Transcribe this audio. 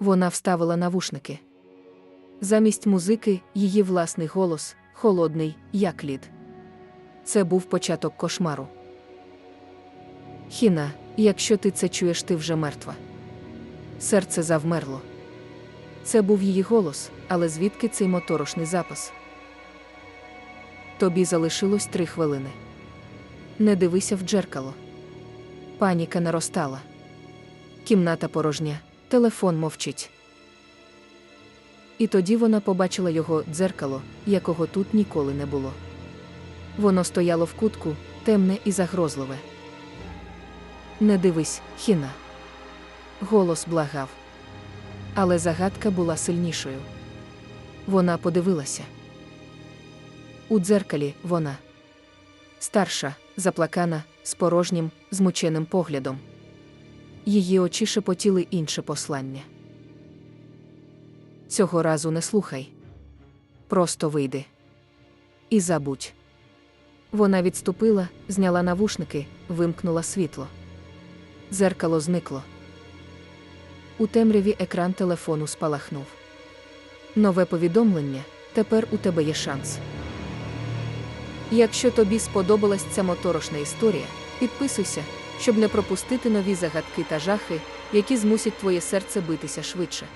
Вона вставила навушники. Замість музики її власний голос, холодний, як лід. Це був початок кошмару. Хіна, якщо ти це чуєш, ти вже мертва. Серце завмерло. Це був її голос, але звідки цей моторошний запис? Тобі залишилось три хвилини. Не дивися в джеркало. Паніка наростала. Кімната порожня, телефон мовчить. І тоді вона побачила його дзеркало, якого тут ніколи не було. Воно стояло в кутку, темне і загрозливе. Не дивись, хіна. Голос благав. Але загадка була сильнішою. Вона подивилася. У дзеркалі вона. Старша, заплакана, з порожнім, змученим поглядом. Її очі шепотіли інше послання. Цього разу не слухай. Просто вийди. І забудь. Вона відступила, зняла навушники, вимкнула світло. Дзеркало зникло. У темряві екран телефону спалахнув. Нове повідомлення тепер у тебе є шанс. Якщо тобі сподобалась ця моторошна історія, підписуйся, щоб не пропустити нові загадки та жахи, які змусять твоє серце битися швидше.